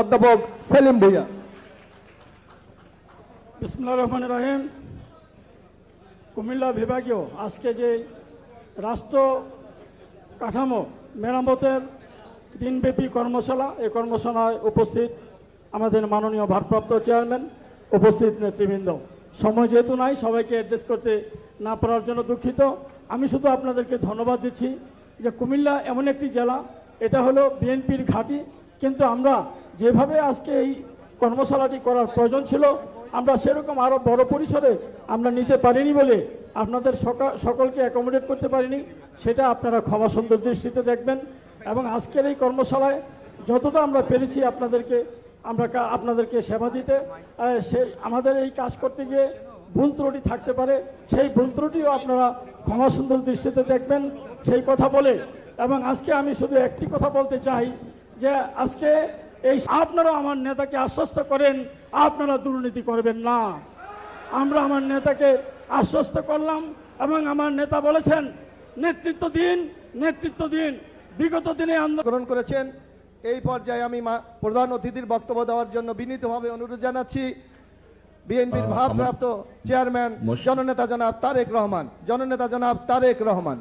অধ্যাপক সেলিম ভুইয়া। বিসমুল্লাহ রহমান রাহিম, কুমিল্লা বিভাগীয় আজকে যে রাষ্ট্র কাঠামো মেরামতের দিনব্যাপী কর্মশালা এই কর্মশালায় উপস্থিত আমাদের মাননীয় ভারপ্রাপ্ত চেয়ারম্যান, উপস্থিত নেতৃবৃন্দ। সময় যেহেতু নাই, সবাইকে অ্যাড্রেস করতে না পারার জন্য দুঃখিত। আমি শুধু আপনাদেরকে ধন্যবাদ দিচ্ছি যে কুমিল্লা এমন একটি জেলা, এটা হলো বিএনপির ঘাঁটি। কিন্তু আমরা যেভাবে আজকে এই কর্মশালাটি করার প্রয়োজন ছিল, আমরা সেরকম আরও বড় পরিসরে আমরা নিতে পারিনি বলে আপনাদের সকা- সকলকে অ্যাকোমোডেট করতে পারিনি, সেটা আপনারা ক্ষমা সুন্দর দৃষ্টিতে দেখবেন। এবং আজকের এই কর্মশালায় যতটা আমরা পেরেছি আপনাদেরকে, আমরা আপনাদেরকে সেবা দিতে সেই আমাদের এই কাজ করতে গিয়ে ভুল ত্রুটি থাকতে পারে, সেই ভুল ত্রুটিও আপনারা ক্ষমা সুন্দর দৃষ্টিতে দেখবেন, সেই কথা বলে। এবং আজকে আমি শুধু একটি কথা বলতে চাই যে আজকে এই আপনারা আমার নেতাকে আশ্বস্ত করেন আপনারা দুর্নীতি করবেন না। আমরা আমার নেতাকে আশ্বস্ত করলাম এবং আমার নেতা বলেছেন নেতৃত্ব দিন নেতৃত্ব দিন। বিগত দিনে আন্দোলন গ্রহণ করেছেন। এই পর্যায়ে আমি মা- প্রধান অতিথির বক্তব্য দেওয়ার জন্য বিনীতভাবে অনুরোধ জানাচ্ছি। বিএনপির ভারপ্রাপ্ত চেয়ারম্যান জননেতা জনাব তারেক রহমান। জননেতা জনাব তারেক রহমান।